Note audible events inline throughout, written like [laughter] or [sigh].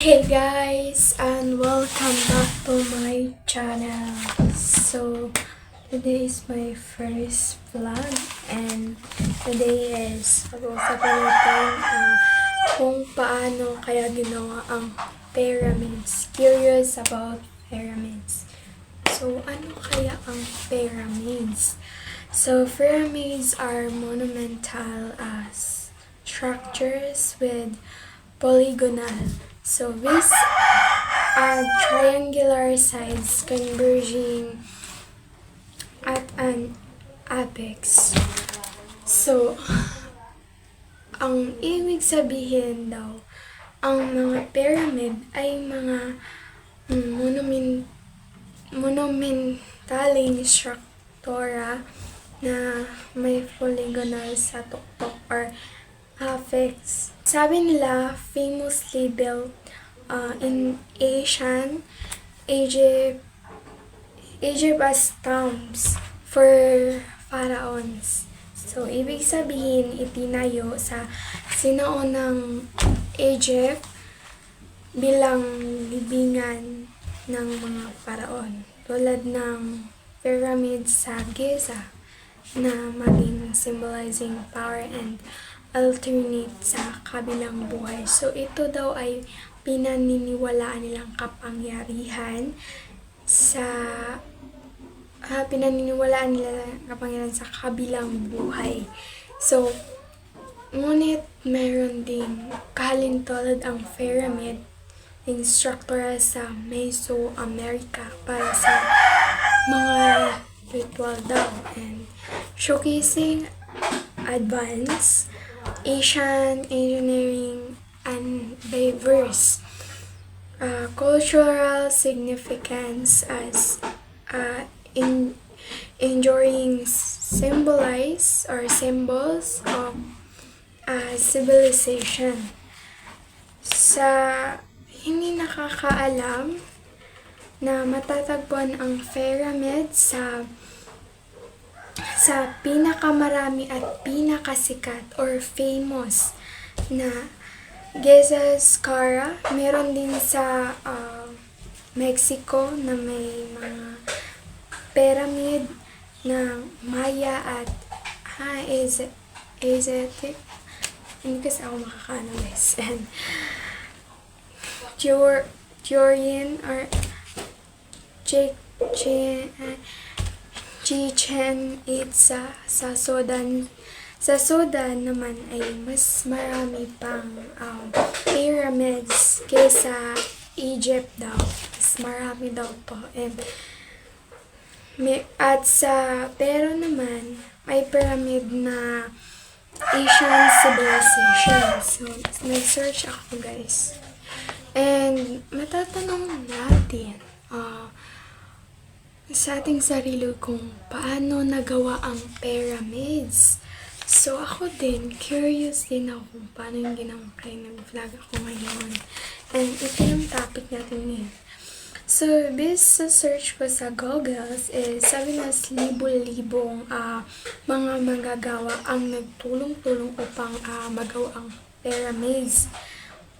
Hey guys, and welcome back to my channel. So, today is my first vlog and today is pag-uusapan natin ah, kung paano kaya ginawa ang pyramids. Curious about pyramids. So, ano kaya ang pyramids? So, pyramids are monumental as structures with polygonal. So, these are triangular sides converging at an apex. So, ang ibig sabihin daw, ang mga pyramid ay mga monument, monumentaling struktura na may polygonal sa tuktok or apex. Sabi nila, famously built uh, in Asian, Egypt, Egypt as tombs for pharaohs. So, ibig sabihin, itinayo sa sinaunang Egypt bilang libingan ng mga paraon. Tulad ng pyramids sa Giza na maging symbolizing power and alternate sa kabilang buhay. So, ito daw ay pinaniniwalaan nilang kapangyarihan sa ah, pinaniniwalaan nila ng kapangyarihan sa kabilang buhay. So, ngunit meron ding kahalintulad ang pyramid instructor sa Mesoamerica para sa mga ritual daw and showcasing advanced Asian engineering and diverse uh, cultural significance as uh, in enjoying symbolize or symbols of uh, civilization. Sa hindi nakakaalam na matatagpuan ang pyramid sa sa pinakamarami at pinakasikat or famous na Giza Scara. Meron din sa ah, Mexico na may mga pyramid na Maya at ha, is Asiatic. Hindi kasi ako makakaano guys. [laughs] And Jor Jorian or Jake Chen Chichen Itza sa Sudan. Sa Sudan naman ay mas marami pang um, pyramids kaysa Egypt daw. Mas marami daw po. And, may, at sa Pero naman, may pyramid na Asian civilization. So, nag-search ako guys. And, matatanong natin, ah, sa ating sarili kung paano nagawa ang pyramids. So, ako din, curious din ako kung paano yung ginawa kaya nag-vlog ako ngayon. And ito yung topic natin ngayon. So, based sa search ko sa Google is sabi na libo-libong ah, mga manggagawa ang nagtulong-tulong upang ah, magawa ang pyramids.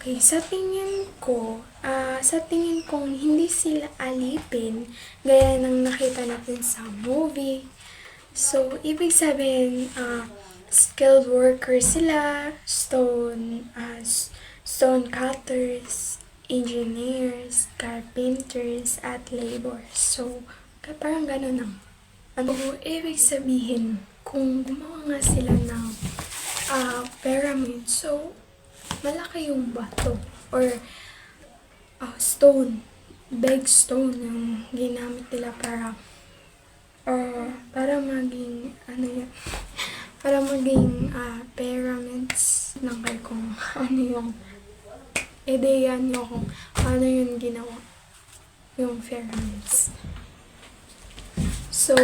Okay, sa tingin ko, ah, sa tingin kong hindi sila alipin gaya ng nakita natin sa movie. So, ibig sabihin, ah, skilled workers sila, stone, s- stone cutters, engineers, carpenters, at laborers. So, parang ganun ang ano, ibig sabihin, kung gumawa nga sila ng ah, pyramid, so, malaki yung bato or ah, stone, big stone yung ginamit nila para or para maging ano yun, [laughs] para maging ah, pyramids lang kayo [laughs] kung ano yung ideya nyo kung paano yun ginawa yung pyramids. So,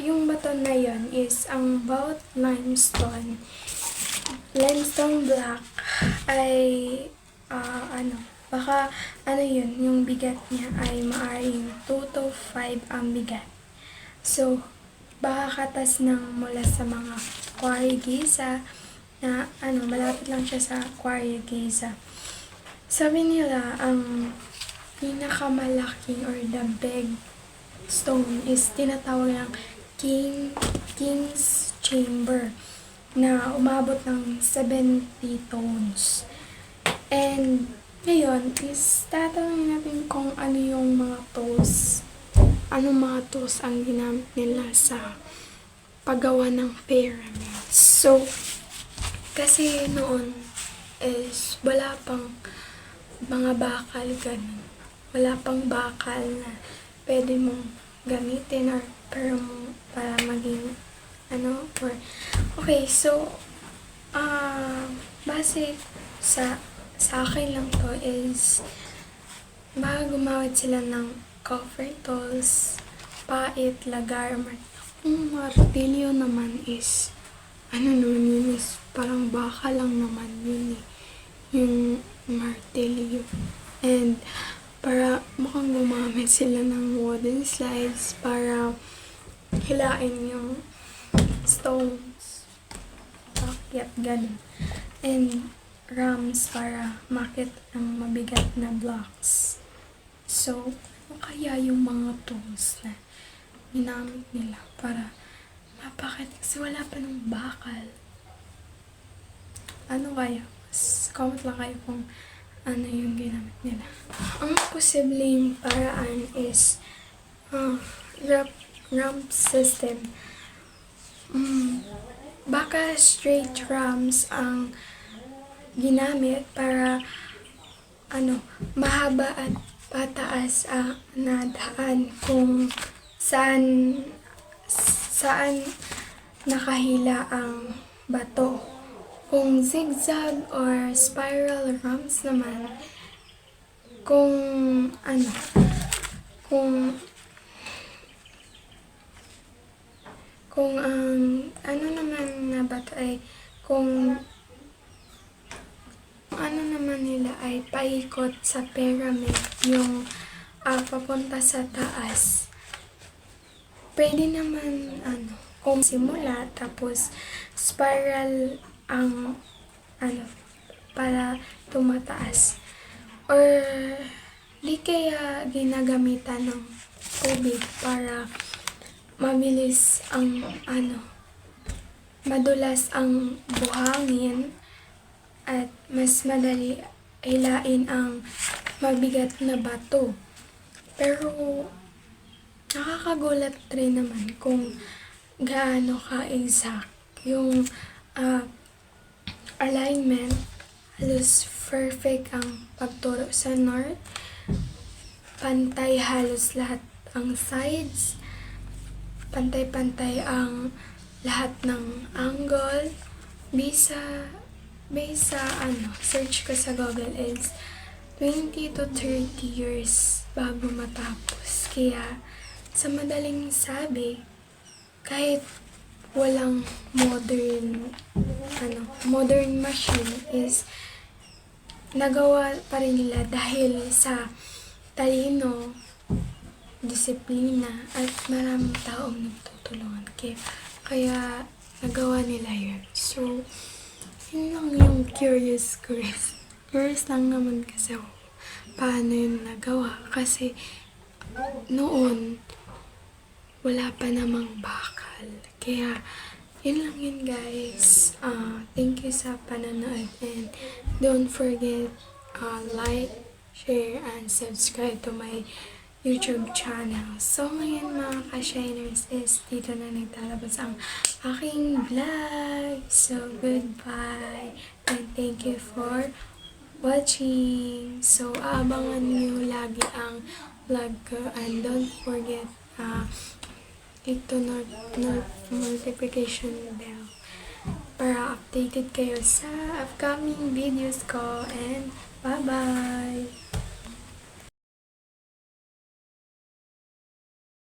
yung bato na yun is ang bawat limestone limestone block ay ah, ano, baka ano yun, yung bigat niya ay maaring 2 to 5 ang bigat. So, baka katas ng mula sa mga quarry Giza na ano, malapit lang siya sa quarry Giza. sabi nila, ang pinakamalaking or the big stone is tinatawag ng King, King's Chamber na umabot ng 70 tons. And ngayon is tatanungin natin kung ano yung mga tools, anong mga tools ang ginamit nila sa paggawa ng pyramids. So, kasi noon is wala pang mga bakal ganun. Wala pang bakal na pwede mong gamitin or para, para maging ano? Or okay so ah base sa sa akin lang to is baka gumawit sila ng cover tools pait, lagar, mar- yung martilyo naman is ano naman yun is parang baka lang naman yun eh yung martilyo. And para mukhang gumamit sila ng wooden slides para hilain yung stones. Pakyat ganun. And rams para makit ang mabigat na blocks. So ano kaya yung mga tools na ginamit nila para mapakit? Kasi wala pa ng bakal. Ano kaya? Mas comment lang kayo kung ano yung ginamit nila. Ang posibleng paraan is uh, ramp, ramp system Mm, baka straight rams ang ginamit para ano, mahaba at pataas ang na daan kung saan saan nakahila ang bato. Kung zigzag or spiral ramps naman, kung ano, kung kung ang ano naman na bato ay kung ano naman nila ay paikot sa pyramid yung ah, papunta sa taas. Pwede naman ano kung simula tapos spiral ang ano para tumataas. Or di kaya ginagamitan ng tubig para mabilis ang ano madulas ang buhangin at mas madali hilain ang mabigat na bato. Pero nakakagulat rin naman kung gaano ka exact yung ah, alignment. Halos perfect ang pagturo sa north. Pantay halos lahat ang sides pantay-pantay ang lahat ng angle. Bisa based sa ano search ko sa Google is 20 to 30 years bago matapos. Kaya sa madaling sabi kahit walang modern ano modern machine is nagawa pa rin nila dahil sa talino disiplina at maraming taong nagtutulungan. Kaya, kaya nagawa nila yun. So, yun lang yung curious curious. Curious lang naman kasi ako paano yun nagawa. Kasi noon, wala pa namang bakal. Kaya, yun lang yun guys. Uh, thank you sa pananood and don't forget uh, like, share, and subscribe to my YouTube channel. So, ngayon mga ka-shiners is dito na nagtalabas ang aking vlog. So, goodbye and thank you for watching. So, abangan niyo lagi ang vlog ko and don't forget uh, click not, not notification bell para updated kayo sa upcoming videos ko and bye-bye!